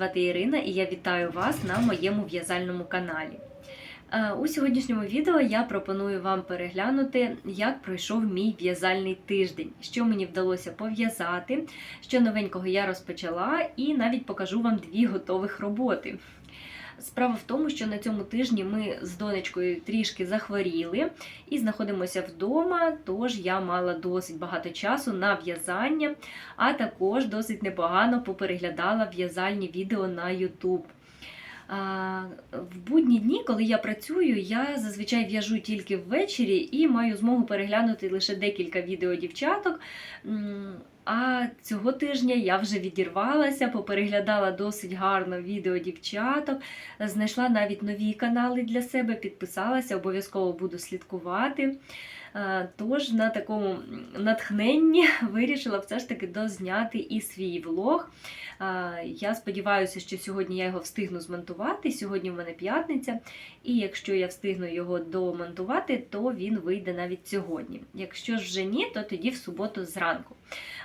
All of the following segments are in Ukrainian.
звати Ірина і я вітаю вас на моєму в'язальному каналі. Е, У сьогоднішньому відео я пропоную вам переглянути, як пройшов мій в'язальний тиждень, що мені вдалося пов'язати, що новенького я розпочала, і навіть покажу вам дві готових роботи. Справа в тому, що на цьому тижні ми з донечкою трішки захворіли і знаходимося вдома, тож я мала досить багато часу на в'язання, а також досить непогано попереглядала в'язальні відео на YouTube. В будні дні, коли я працюю, я зазвичай в'яжу тільки ввечері і маю змогу переглянути лише декілька відео дівчаток. А цього тижня я вже відірвалася, попереглядала досить гарно відео дівчаток, знайшла навіть нові канали для себе, підписалася, обов'язково буду слідкувати. Е, Тож на такому натхненні вирішила все ж таки дозняти і свій влог. Е, Я сподіваюся, що сьогодні я його встигну змонтувати. Сьогодні в мене п'ятниця, і якщо я встигну його домонтувати, то він вийде навіть сьогодні. Якщо ж вже ні, то тоді в суботу зранку.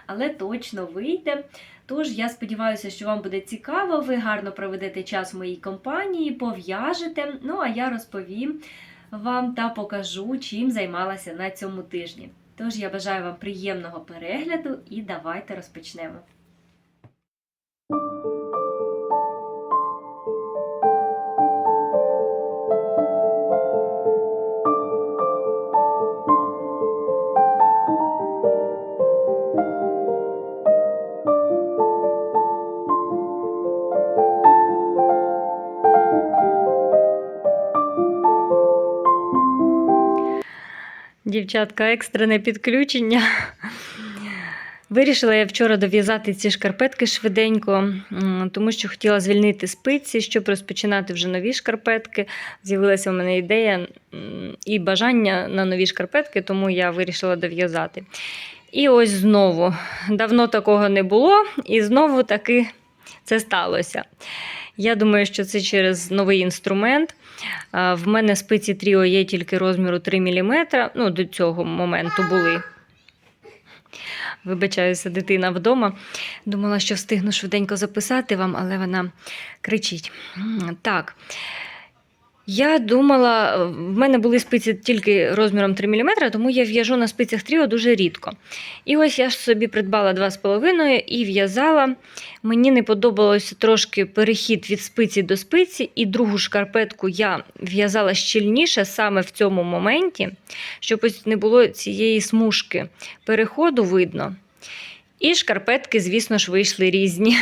Але точно вийде. Тож я сподіваюся, що вам буде цікаво, ви гарно проведете час в моїй компанії, пов'яжете. Ну а я розповім вам та покажу, чим займалася на цьому тижні. Тож я бажаю вам приємного перегляду і давайте розпочнемо. Дівчатка, екстрене підключення. Вирішила я вчора дов'язати ці шкарпетки швиденько, тому що хотіла звільнити спиці, щоб розпочинати вже нові шкарпетки. З'явилася в мене ідея і бажання на нові шкарпетки, тому я вирішила дов'язати. І ось знову давно такого не було, і знову таки це сталося. Я думаю, що це через новий інструмент. В мене спиці Тріо є тільки розміру 3 мм. Ну, до цього моменту були. Вибачаюся, дитина вдома. Думала, що встигну швиденько записати вам, але вона кричить. Так. Я думала, в мене були спиці тільки розміром 3 мм, тому я в'яжу на спицях Тріо дуже рідко. І ось я ж собі придбала 2,5 і в'язала. Мені не подобалося трошки перехід від спиці до спиці, і другу шкарпетку я в'язала щільніше саме в цьому моменті, щоб ось не було цієї смужки переходу видно. І шкарпетки, звісно ж, вийшли різні.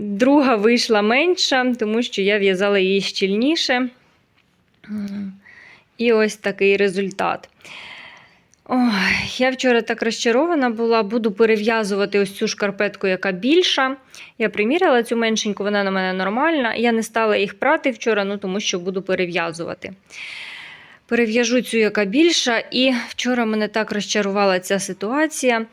Друга вийшла менша, тому що я в'язала її щільніше. І ось такий результат. Ой, я вчора так розчарована була, буду перев'язувати ось цю шкарпетку, яка більша. Я приміряла цю меншеньку, вона на мене нормальна. Я не стала їх прати вчора, ну, тому що буду перев'язувати. Перев'яжу цю, яка більша, і вчора мене так розчарувала ця ситуація.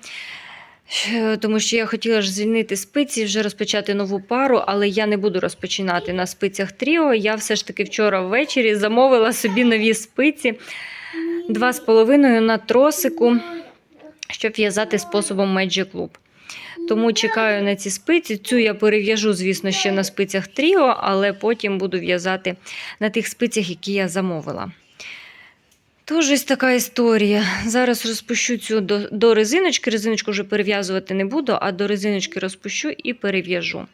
Е, Тому що я хотіла ж звільнити спиці, вже розпочати нову пару, але я не буду розпочинати на спицях Тріо. Я все ж таки вчора ввечері замовила собі нові спиці 2,5 на тросику, щоб в'язати способом Magic Loop. Тому чекаю на ці спиці. Цю я перев'яжу, звісно, ще на спицях Тріо, але потім буду в'язати на тих спицях, які я замовила. Тож ось така історія. Зараз розпущу цю до, до резиночки. Резиночку вже перев'язувати не буду, а до резиночки розпущу і перев'яжу.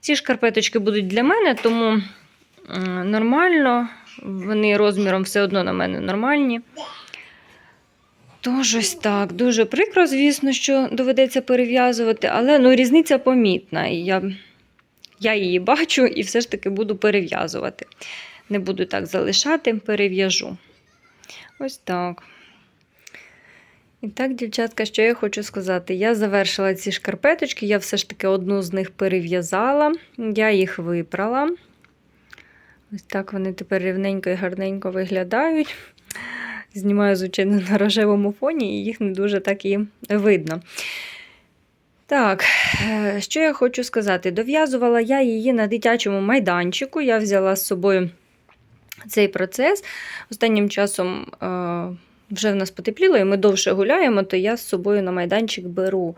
Ці шкарпеточки будуть для мене, тому нормально. Вони розміром все одно на мене нормальні. Тож ось так. Дуже прикро, звісно, що доведеться перев'язувати, але ну, різниця помітна. І я, я її бачу і все ж таки буду перев'язувати. Не буду так залишати, перев'яжу. Ось так. І так, дівчатка, що я хочу сказати? Я завершила ці шкарпеточки, я все ж таки одну з них перев'язала, я їх випрала. Ось так вони тепер рівненько і гарненько виглядають. Знімаю, звичайно, на рожевому фоні, і їх не дуже так і видно. Так, е, що я хочу сказати? Дов'язувала я її на дитячому майданчику. Я взяла з собою цей процес. Останнім часом е, вже в нас потепліло, і ми довше гуляємо, то я з собою на майданчик беру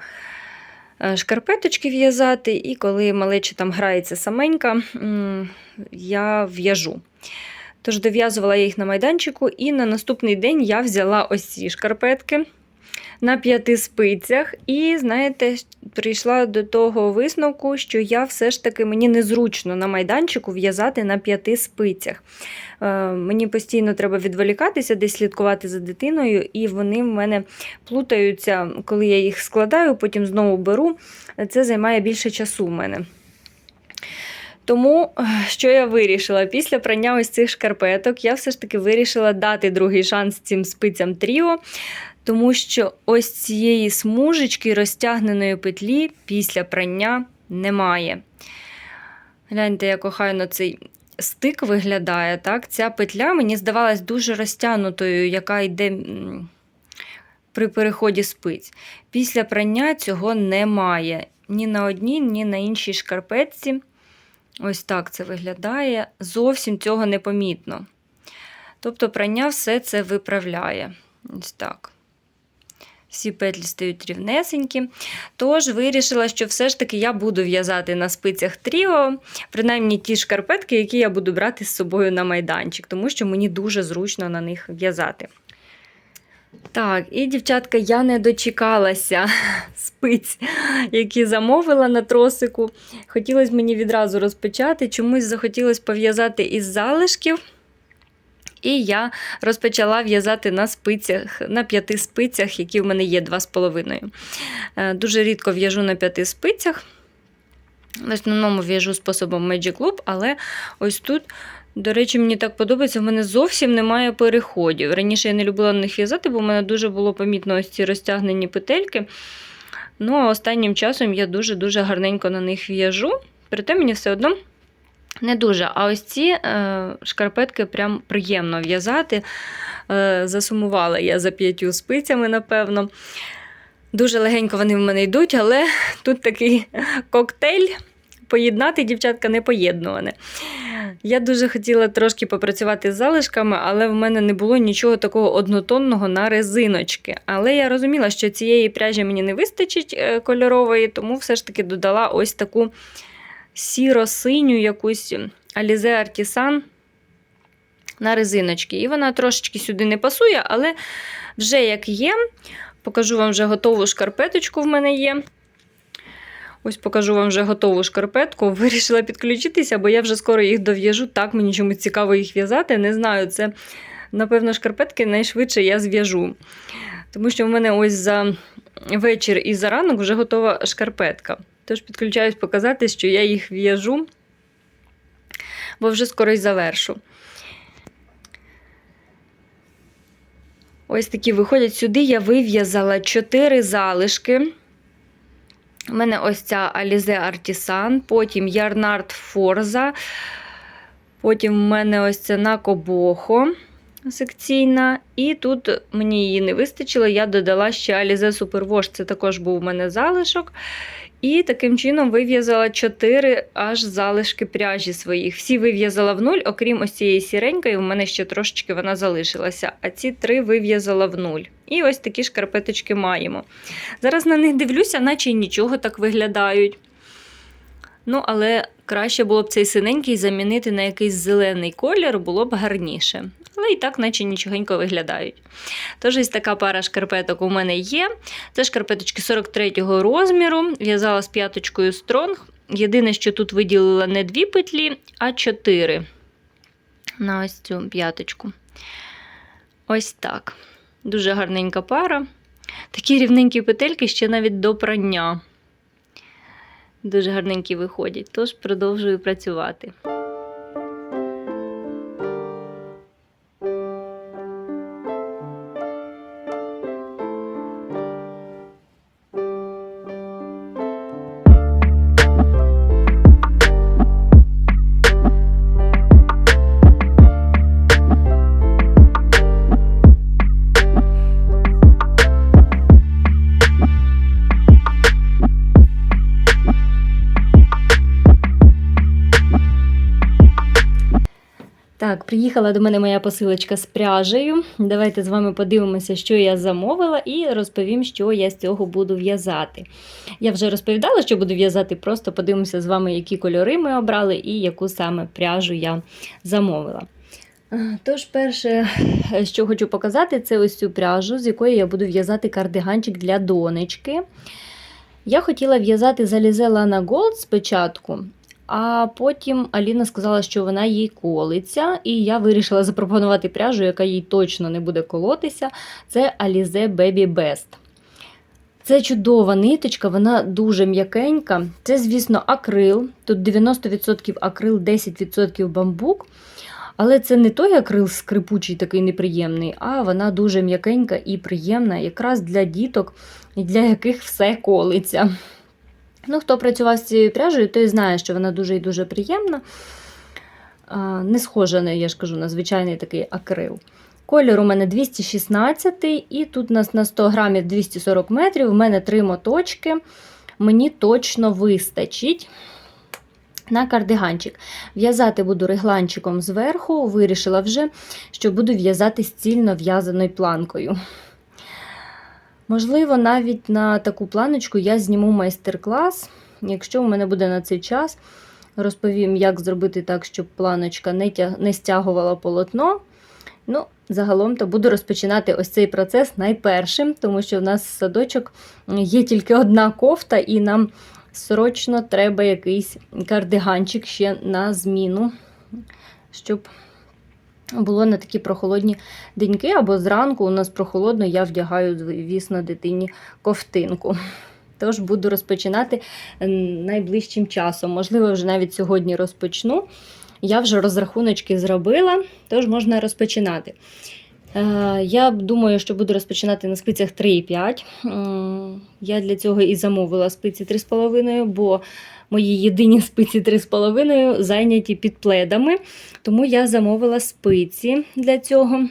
е, шкарпеточки в'язати, і коли малеча там грається саменька, я в'яжу. Тож дов'язувала я їх на майданчику, і на наступний день я взяла ось ці шкарпетки на п'яти спицях. І, знаєте, прийшла до того висновку, що я все ж таки мені незручно на майданчику в'язати на п'яти спицях. Е, мені постійно треба відволікатися, десь слідкувати за дитиною, і вони в мене плутаються, коли я їх складаю, потім знову беру. Це займає більше часу в мене. Тому, е, що я вирішила? Після прання ось цих шкарпеток, я все ж таки вирішила дати другий шанс цим спицям Тріо, тому що ось цієї смужечки розтягненої петлі після прання немає. Гляньте, як охайно цей стик виглядає. так? Ця петля мені здавалась дуже розтягнутою, яка йде при переході спиць. Після прання цього немає. Ні на одній, ні на іншій шкарпетці. Ось так це виглядає. Зовсім цього не помітно. Тобто прання все це виправляє. Ось так. Всі петлі стають рівнесенькі. Тож вирішила, що все ж таки я буду в'язати на спицях тріо, принаймні ті шкарпетки, які я буду брати з собою на майданчик, тому що мені дуже зручно на них в'язати. Так, і, дівчатка, я не дочекалася спиць, які замовила на тросику. Хотілося мені відразу розпочати, чомусь захотілося пов'язати із залишків. І я розпочала в'язати на спицях, на п'яти спицях, які в мене є 2,5. Е, дуже рідко в'яжу на п'яти спицях. В основному в'яжу способом Magic Loop, але ось тут до речі, мені так подобається, в мене зовсім немає переходів. Раніше я не любила на них в'язати, бо в мене дуже було помітно ось ці розтягнені петельки. Ну, а останнім часом я дуже-дуже гарненько на них в'яжу. Проте мені все одно не дуже. А ось ці е, шкарпетки прям приємно в'язати. Е, Засумувала я за п'ятью спицями, напевно. Дуже легенько вони в мене йдуть, але тут такий коктейль. Поєднати, дівчатка, не поєднуване. Я дуже хотіла трошки попрацювати з залишками, але в мене не було нічого такого однотонного на резиночки. Але я розуміла, що цієї пряжі мені не вистачить е, кольорової, тому все ж таки додала ось таку сіро-синю якусь Alize Artisan на резиночки. І вона трошечки сюди не пасує, але вже як є, покажу вам вже готову шкарпеточку в мене є. Ось покажу вам вже готову шкарпетку. Вирішила підключитися, бо я вже скоро їх дов'яжу. Так, мені чомусь цікаво їх в'язати. Не знаю, це, напевно, шкарпетки найшвидше я зв'яжу. Тому що в мене ось за вечір і за ранок вже готова шкарпетка. Тож підключаюсь показати, що я їх в'яжу, бо вже скоро й завершу. Ось такі виходять сюди, я вив'язала 4 залишки. У мене ось ця Alize Artisan, потім Ярнард Forza, потім в мене ось ця Накобохо секційна. І тут мені її не вистачило, я додала ще Alize Superwash, це також був у мене залишок. І таким чином вив'язала 4 аж залишки пряжі своїх. Всі вив'язала в нуль, окрім ось цієї сіренької, у мене ще трошечки вона залишилася. А ці три вив'язала в нуль. І ось такі шкарпеточки маємо. Зараз на них дивлюся, наче нічого так виглядають. Ну, але краще було б цей синенький замінити на якийсь зелений колір, було б гарніше але і так, наче нічогенько виглядають. Тож, ось така пара шкарпеток у мене є. Це шкарпеточки 43-го розміру, в'язала з п'яточкою стронг. Єдине, що тут виділила не дві петлі, а чотири на ось цю п'яточку. Ось так. Дуже гарненька пара. Такі рівненькі петельки ще навіть до прання. Дуже гарненькі виходять, тож продовжую працювати. Так, приїхала до мене моя посилочка з пряжею. Давайте з вами подивимося, що я замовила, і розповім, що я з цього буду в'язати. Я вже розповідала, що буду в'язати, просто подивимося з вами, які кольори ми обрали і яку саме пряжу я замовила. Тож, перше, що хочу показати, це ось цю пряжу, з якої я буду в'язати кардиганчик для донечки. Я хотіла в'язати залізе Lana Gold спочатку, а потім Аліна сказала, що вона їй колиться, і я вирішила запропонувати пряжу, яка їй точно не буде колотися. Це Alize Baby Best. Це чудова ниточка, вона дуже м'якенька. Це, звісно, акрил. Тут 90% акрил, 10% бамбук. Але це не той акрил скрипучий, такий неприємний, а вона дуже м'якенька і приємна, якраз для діток, для яких все колиться. Ну, Хто працював з цією пряжею, той знає, що вона дуже і дуже приємна. Не схожа, я ж кажу, на звичайний такий акрил. Колір у мене 216 і тут у нас на 100 грамів 240 метрів. У мене три моточки. Мені точно вистачить на кардиганчик. В'язати буду регланчиком зверху, вирішила вже, що буду в'язати стільно в'язаною планкою. Можливо, навіть на таку планочку я зніму майстер-клас. Якщо у мене буде на цей час, розповім, як зробити так, щоб планочка не, тя... не стягувала полотно. Ну, Загалом то буду розпочинати ось цей процес найпершим, тому що в нас садочок є тільки одна кофта, і нам срочно треба якийсь кардиганчик ще на зміну, щоб було на такі прохолодні деньки, або зранку у нас прохолодно, я вдягаю, звісно, дитині ковтинку. Тож буду розпочинати найближчим часом. Можливо, вже навіть сьогодні розпочну. Я вже розрахуночки зробила, тож можна розпочинати. Я думаю, що буду розпочинати на спицях 3,5. Я для цього і замовила спиці 3,5, бо мої єдині спиці 3,5 зайняті під пледами. Тому я замовила спиці для цього.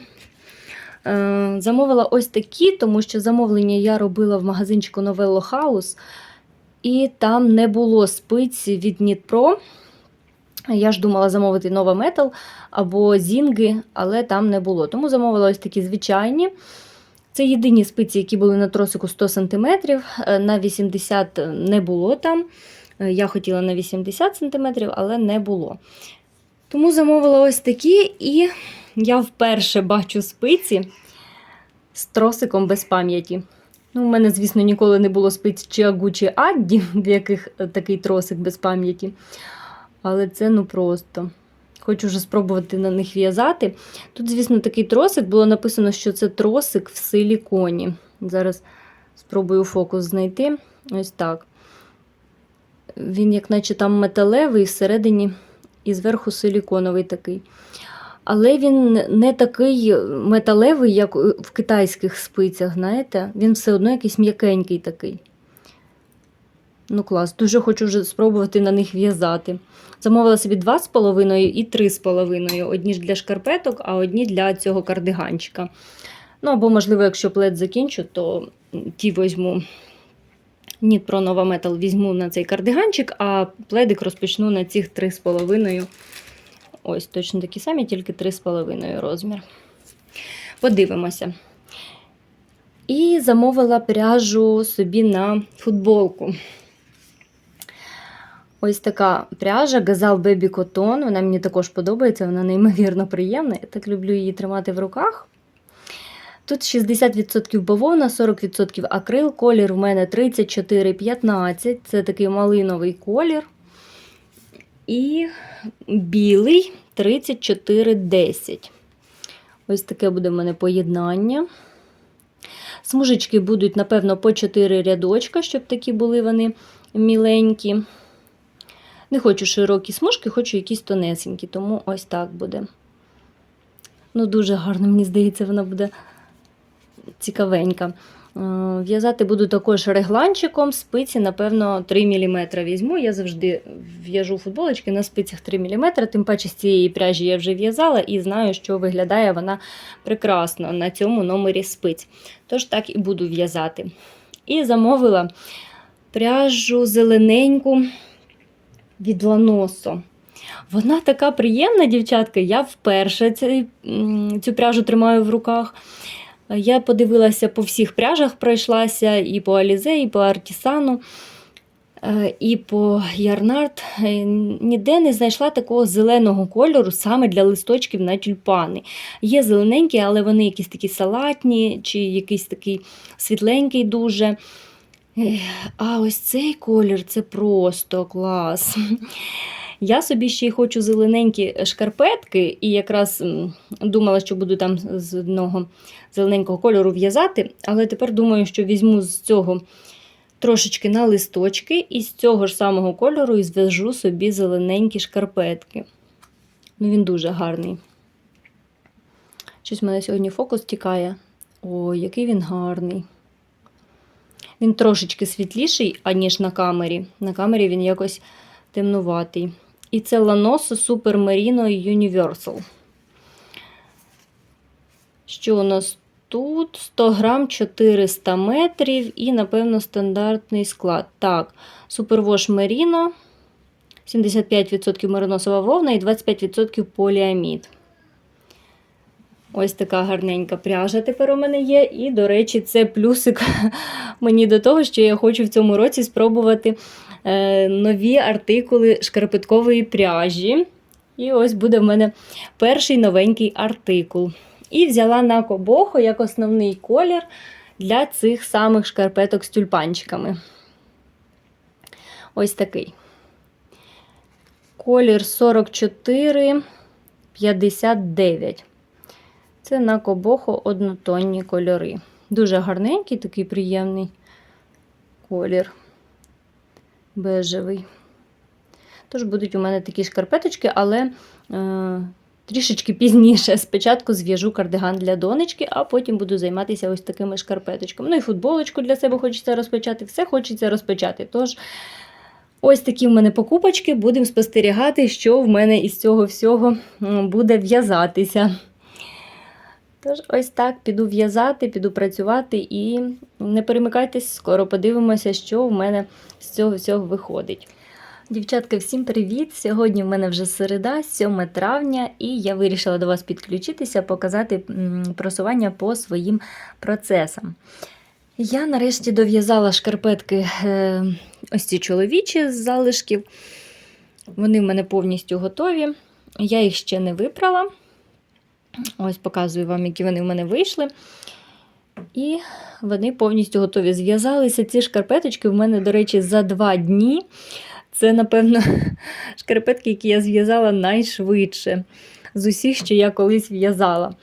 Замовила ось такі, тому що замовлення я робила в магазинчику Novello House, і там не було спиці від Pro. Я ж думала замовити Nova Metal або зінги, але там не було. Тому замовила ось такі звичайні. Це єдині спиці, які були на тросику 100 см, на 80 не було там. Я хотіла на 80 см, але не було. Тому замовила ось такі, і я вперше бачу спиці з тросиком без пам'яті. Ну, У мене, звісно, ніколи не було спиць чи Агу, чи Адді, в яких такий тросик без пам'яті. Але це ну просто. Хочу вже спробувати на них в'язати. Тут, звісно, такий тросик, було написано, що це тросик в силіконі. Зараз спробую фокус знайти. Ось так. Він, як наче там металевий, всередині і зверху силіконовий такий. Але він не такий металевий, як в китайських спицях, знаєте? Він все одно якийсь м'якенький такий. Ну, клас, дуже хочу вже спробувати на них в'язати. Замовила собі 2,5 і 3,5. Одні ж для шкарпеток, а одні для цього кардиганчика. Ну, або, можливо, якщо плед закінчу, то ті візьму. Ні, про Nova Metal візьму на цей кардиганчик, а пледик розпочну на цих 3,5. Ось, точно такі самі, тільки 3,5 розмір. Подивимося. І замовила пряжу собі на футболку. Ось така пряжа Baby Cotton. Вона мені також подобається, вона неймовірно приємна. Я так люблю її тримати в руках. Тут 60% бавовна, 40% акрил. Колір в мене 34,15. Це такий малиновий колір. І білий 34,10. Ось таке буде в мене поєднання. Смужечки будуть, напевно, по 4 рядочка, щоб такі були вони міленькі. Не хочу широкі смужки, хочу якісь тонесенькі, тому ось так буде. Ну, дуже гарно, мені здається, вона буде цікавенька. Е, в'язати буду також регланчиком, спиці, напевно, 3 мм візьму. Я завжди в'яжу футболочки на спицях 3 мм, тим паче з цієї пряжі я вже в'язала і знаю, що виглядає вона прекрасно на цьому номері спиць. Тож так і буду в'язати. І замовила пряжу зелененьку від ланосо. Вона така приємна, дівчатка. Я вперше м, цю пряжу тримаю в руках. Я подивилася по всіх пряжах, пройшлася і по Алізе, і по Артісану, е, і по Ярнард. Е, Ніде не знайшла такого зеленого кольору саме для листочків на тюльпани. Є зелененькі, але вони якісь такі салатні, чи якийсь такий світленький дуже. А ось цей колір це просто клас. Я собі ще й хочу зелененькі шкарпетки, і якраз думала, що буду там з одного зелененького кольору в'язати, але тепер думаю, що візьму з цього трошечки на листочки, і з цього ж самого кольору і зв'яжу собі зелененькі шкарпетки. Ну, він дуже гарний. Щось в мене сьогодні фокус тікає. Ой, який він гарний. Він трошечки світліший, аніж на камері. На камері він якось темнуватий. І це Lanoso Super Merino Universal. Що у нас тут? 100 грам 400 метрів і, напевно, стандартний склад. Так, Superwash Merino, 75% мериносова вовна і 25% поліамід. Ось така гарненька пряжа тепер у мене є. І, до речі, це плюсик мені до того, що я хочу в цьому році спробувати е, нові артикули шкарпеткової пряжі. І ось буде в мене перший новенький артикул. І взяла на кобохо як основний колір для цих самих шкарпеток з тюльпанчиками. Ось такий. Колір 44,59. Це на кобохо однотонні кольори. Дуже гарненький, такий приємний колір бежевий. Тож будуть у мене такі шкарпеточки, але е, трішечки пізніше. Спочатку зв'яжу кардиган для донечки, а потім буду займатися ось такими шкарпеточками. Ну і футболочку для себе хочеться розпочати, все хочеться розпочати. Тож, ось такі в мене покупочки. Будемо спостерігати, що в мене із цього всього буде в'язатися. Тож, ось так піду в'язати, піду працювати і не перемикайтесь, скоро подивимося, що в мене з цього всього виходить. Дівчатка, всім привіт! Сьогодні в мене вже середа, 7 травня, і я вирішила до вас підключитися, показати просування по своїм процесам. Я нарешті дов'язала шкарпетки е, ось ці чоловічі з залишків. Вони в мене повністю готові. Я їх ще не випрала. Ось показую вам, які вони в мене вийшли. І вони повністю готові. Зв'язалися ці шкарпеточки в мене, до речі, за два дні. Це, напевно, шкарпетки, які я зв'язала найшвидше з усіх, що я колись в'язала.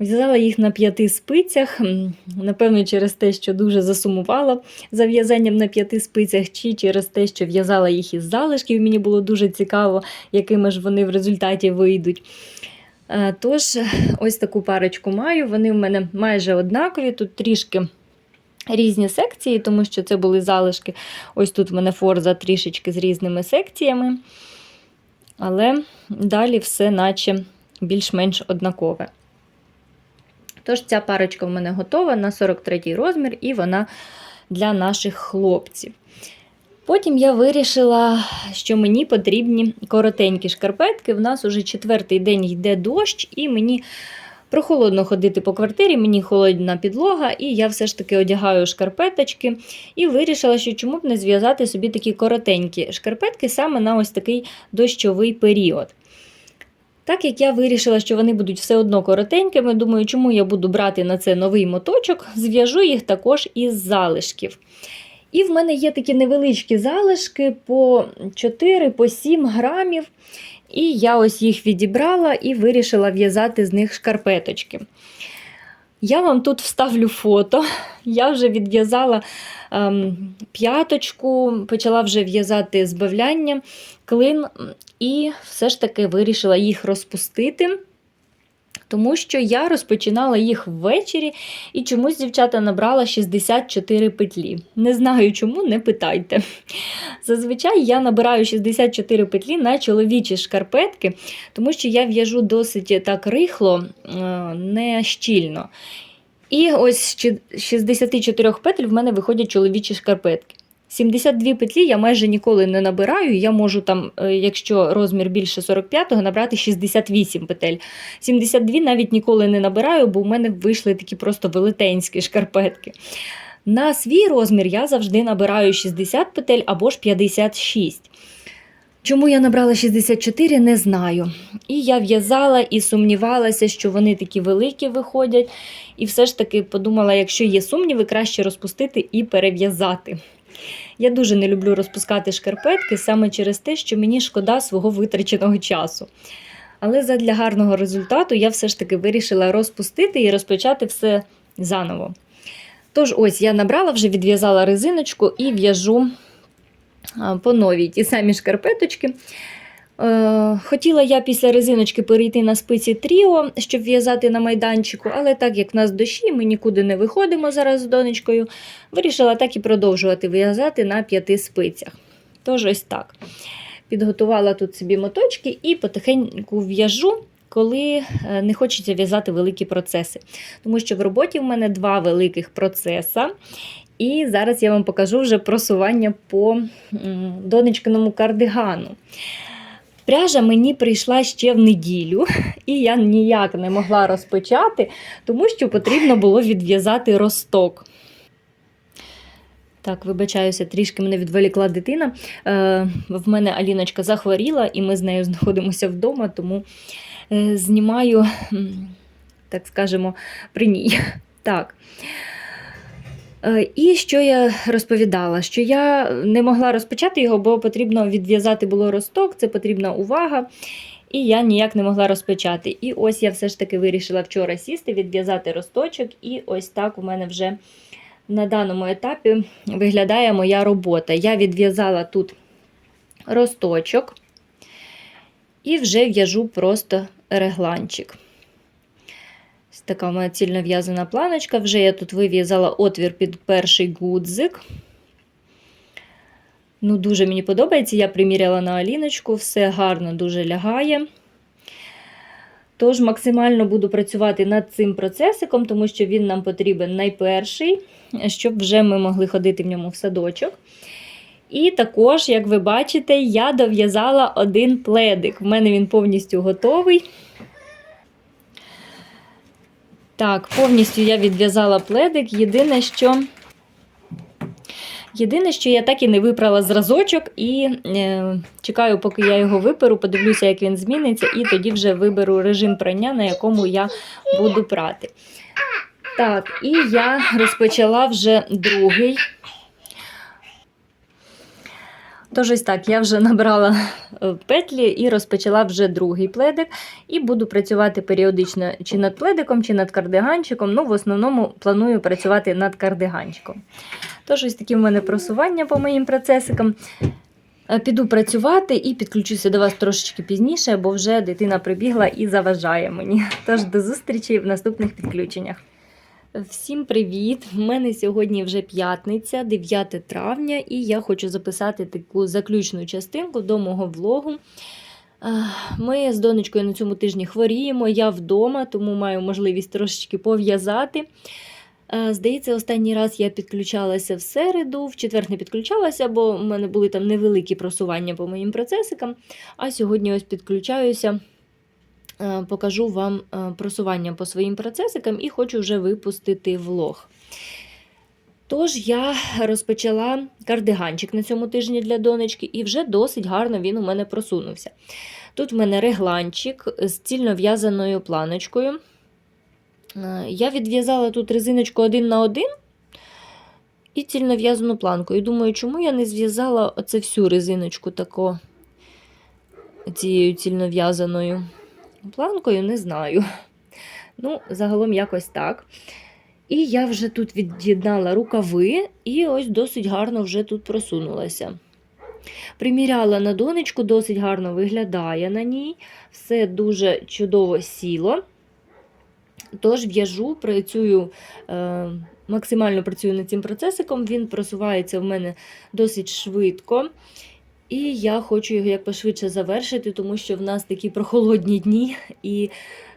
В'язала їх на п'яти спицях, напевно, через те, що дуже засумувала за в'язанням на п'яти спицях, чи через те, що в'язала їх із залишків. Мені було дуже цікаво, якими ж вони в результаті вийдуть. Е, Тож, ось таку парочку маю. Вони в мене майже однакові. Тут трішки різні секції, тому що це були залишки. Ось тут в мене форза трішечки з різними секціями. Але далі все, наче більш-менш однакове. Тож, ця парочка в мене готова на 43 розмір, і вона для наших хлопців. Потім я вирішила, що мені потрібні коротенькі шкарпетки. В нас уже четвертий день йде дощ, і мені прохолодно ходити по квартирі, мені холодна підлога, і я все ж таки одягаю шкарпеточки. І вирішила, що чому б не зв'язати собі такі коротенькі шкарпетки саме на ось такий дощовий період. Так як я вирішила, що вони будуть все одно коротенькими, думаю, чому я буду брати на це новий моточок, зв'яжу їх також із залишків. І в мене є такі невеличкі залишки по 4-7 грамів. І я ось їх відібрала і вирішила в'язати з них шкарпеточки. Я вам тут вставлю фото. Я вже відв'язала ем, п'яточку, почала вже в'язати збавляння, клин, і все ж таки вирішила їх розпустити. Тому що я розпочинала їх ввечері і чомусь дівчата набрала 64 петлі. Не знаю чому, не питайте. Зазвичай я набираю 64 петлі на чоловічі шкарпетки, тому що я в'яжу досить так рихло, е, не щільно. І ось з 64 петель в мене виходять чоловічі шкарпетки. 72 петлі я майже ніколи не набираю. Я можу там, е, якщо розмір більше 45-го, набрати 68 петель. 72 навіть ніколи не набираю, бо в мене вийшли такі просто велетенські шкарпетки. На свій розмір я завжди набираю 60 петель або ж 56. Чому я набрала 64, не знаю. І я в'язала і сумнівалася, що вони такі великі виходять. І все ж таки подумала, якщо є сумніви, краще розпустити і перев'язати. Я дуже не люблю розпускати шкарпетки саме через те, що мені шкода свого витраченого часу. Але задля гарного результату я все ж таки вирішила розпустити і розпочати все заново. Тож, ось я набрала, вже відв'язала резиночку і в'яжу по новій ті самі шкарпеточки. Е, Хотіла я після резиночки перейти на спиці тріо, щоб в'язати на майданчику, але так як в нас дощі, ми нікуди не виходимо зараз з донечкою, вирішила так і продовжувати в'язати на п'яти спицях. Тож ось так. Підготувала тут собі моточки і потихеньку в'яжу, коли е, не хочеться в'язати великі процеси. Тому що в роботі в мене два великих процеса. І зараз я вам покажу вже просування по донечкиному кардигану. Пряжа мені прийшла ще в неділю, і я ніяк не могла розпочати, тому що потрібно було відв'язати росток. Так, вибачаюся, трішки мене відволікла дитина. Е, в мене Аліночка захворіла, і ми з нею знаходимося вдома, тому е, знімаю, так скажемо, при ній. Так. Е, І що я розповідала? Що я не могла розпочати його, бо потрібно відв'язати було росток, це потрібна увага. І я ніяк не могла розпочати. І ось я все ж таки вирішила вчора сісти, відв'язати росточок, і ось так у мене вже на даному етапі виглядає моя робота. Я відв'язала тут росточок і вже в'яжу просто регланчик. Така у мене цільно в'язана планочка. Вже я тут вив'язала отвір під перший гудзик. Ну, Дуже мені подобається. Я приміряла на Аліночку, все гарно дуже лягає. Тож, максимально буду працювати над цим процесиком, тому що він нам потрібен найперший, щоб вже ми могли ходити в ньому в садочок. І також, як ви бачите, я дов'язала один пледик. В мене він повністю готовий. Так, повністю я відв'язала пледик. Єдине, що Єдине, що я так і не випрала зразочок, і е, чекаю, поки я його виперу, подивлюся, як він зміниться, і тоді вже виберу режим прання, на якому я буду прати. Так, і я розпочала вже другий. Тож ось так, я вже набрала е, петлі і розпочала вже другий пледик. І буду працювати періодично чи над пледиком, чи над кардиганчиком. Ну, в основному планую працювати над кардиганчиком. Тож, ось такі в мене просування по моїм процесикам. Е, Піду працювати і підключуся до вас трошечки пізніше, бо вже дитина прибігла і заважає мені. Тож до зустрічі в наступних підключеннях. Всім привіт! У мене сьогодні вже п'ятниця, 9 травня, і я хочу записати таку заключну частинку до мого влогу. Ми з донечкою на цьому тижні хворіємо, я вдома, тому маю можливість трошечки пов'язати. Здається, останній раз я підключалася в середу, в четвер не підключалася, бо в мене були там невеликі просування по моїм процесикам. А сьогодні ось підключаюся, покажу вам е, просування по своїм процесикам і хочу вже випустити влог. Тож я розпочала кардиганчик на цьому тижні для донечки, і вже досить гарно він у мене просунувся. Тут в мене регланчик з цільно в'язаною планочкою. Е, Я відв'язала тут резиночку один на один і цільно в'язану планку. І думаю, чому я не зв'язала оце всю резиночку тако цією цільно в'язаною планкою, не знаю. Ну, загалом якось так. І я вже тут від'єднала рукави, і ось досить гарно вже тут просунулася. Приміряла на донечку, досить гарно виглядає на ній. Все дуже чудово сіло. Тож в'яжу, працюю, е, максимально працюю над цим процесиком, він просувається в мене досить швидко. І я хочу його як пошвидше завершити, тому що в нас такі прохолодні дні і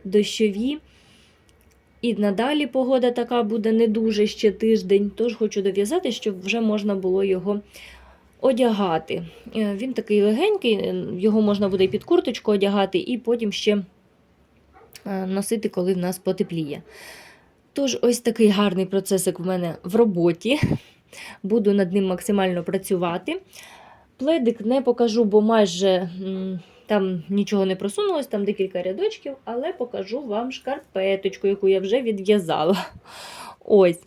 дощові. І надалі погода така буде не дуже ще тиждень, тож хочу дов'язати, щоб вже можна було його одягати. Е, Він такий легенький, е, його можна буде і під курточку одягати, і потім ще е, носити, коли в нас потепліє. Тож, ось такий гарний процесик в мене в роботі. Буду над ним максимально працювати. Пледик не покажу, бо майже там нічого не просунулось, там декілька рядочків, але покажу вам шкарпеточку, яку я вже відв'язала. Ось.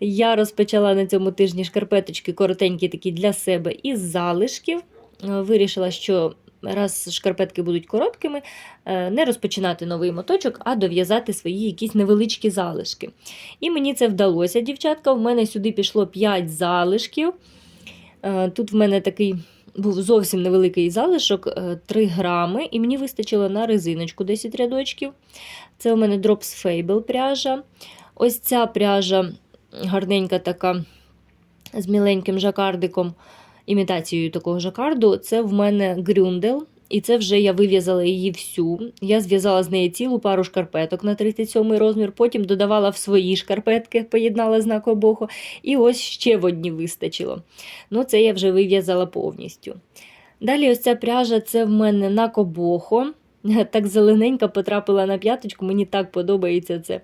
Я розпочала на цьому тижні шкарпеточки коротенькі такі для себе із залишків. Е, Вирішила, що раз шкарпетки будуть короткими, е, не розпочинати новий моточок, а дов'язати свої якісь невеличкі залишки. І мені це вдалося, дівчатка. В мене сюди пішло 5 залишків. Е, Тут в мене такий був зовсім невеликий залишок, е, 3 грами, і мені вистачило на резиночку 10 рядочків. Це у мене Drops Fable пряжа. Ось ця пряжа гарненька така з міленьким жакардиком, імітацією такого жакарду. Це в мене грюндел. І це вже я вив'язала її всю. Я зв'язала з неї цілу пару шкарпеток на 37 розмір, потім додавала в свої шкарпетки, поєднала знак обоху, і ось ще в одні вистачило. Ну, це я вже вив'язала повністю. Далі, ось ця пряжа це в мене на кобохо. Так зелененька потрапила на п'яточку, мені так подобається це.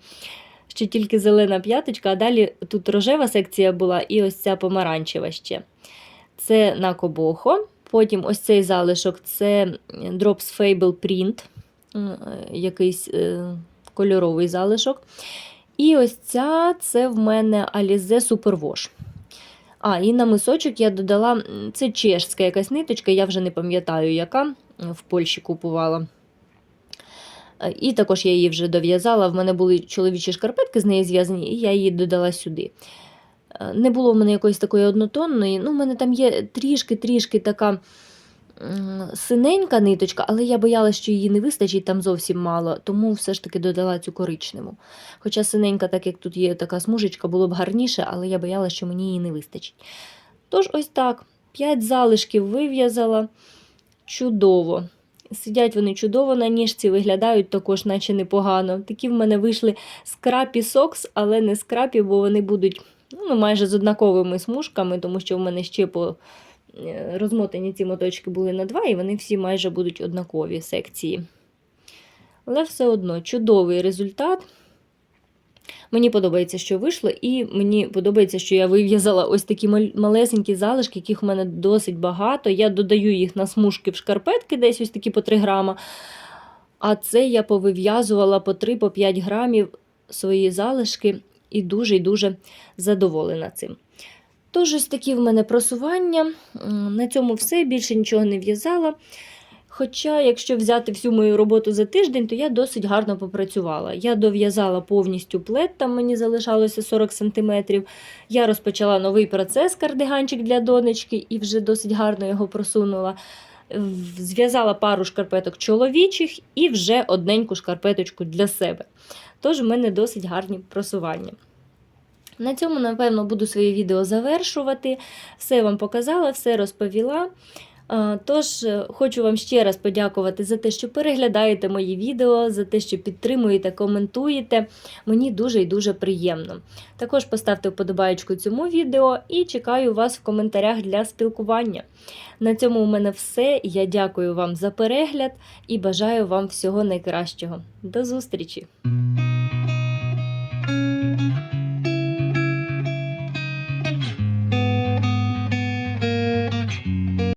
Ще тільки зелена п'яточка, а далі тут рожева секція була і ось ця помаранчева ще. Це на кобохо. Потім ось цей залишок це Drops Fable Print, е, якийсь е, кольоровий залишок. І ось ця це в мене Alize Superwash. А, і на мисочок я додала це чешська якась ниточка, я вже не пам'ятаю, яка в Польщі купувала. Е, І також я її вже дов'язала. В мене були чоловічі шкарпетки з неї зв'язані, і я її додала сюди. Е, Не було в мене якоїсь такої однотонної. Ну, в мене там є трішки-трішки така синенька ниточка, але я боялася, що її не вистачить там зовсім мало, тому все ж таки додала цю коричневу. Хоча синенька, так як тут є така смужечка, було б гарніше, але я боялася, що мені її не вистачить. Тож, ось так: 5 залишків вив'язала. Чудово. Сидять вони чудово на ніжці, виглядають також, наче непогано. Такі в мене вийшли скрапі сокс, але не скрапі, бо вони будуть ну, майже з однаковими смужками, тому що в мене ще по е, розмотані ці моточки були на два, і вони всі майже будуть однакові секції. Але все одно чудовий результат. Мені подобається, що вийшло, і мені подобається, що я вив'язала ось такі малесенькі залишки, яких в мене досить багато. Я додаю їх на смужки в шкарпетки, десь ось такі по 3 грама. А це я повив'язувала по 3-5 грамів свої залишки і дуже і дуже задоволена цим. Тож ось такі в мене просування. На цьому все, більше нічого не в'язала. Хоча, якщо взяти всю мою роботу за тиждень, то я досить гарно попрацювала. Я дов'язала повністю плед, там мені залишалося 40 см. Я розпочала новий процес кардиганчик для донечки і вже досить гарно його просунула. Зв'язала пару шкарпеток чоловічих і вже одненьку шкарпеточку для себе. Тож в мене досить гарні просування. На цьому, напевно, буду своє відео завершувати. Все вам показала, все розповіла. А, Тож, е, хочу вам ще раз подякувати за те, що переглядаєте мої відео, за те, що підтримуєте, коментуєте. Мені дуже і дуже приємно. Також поставте вподобаєчку цьому відео і чекаю вас в коментарях для спілкування. На цьому у мене все. Я дякую вам за перегляд і бажаю вам всього найкращого. До зустрічі!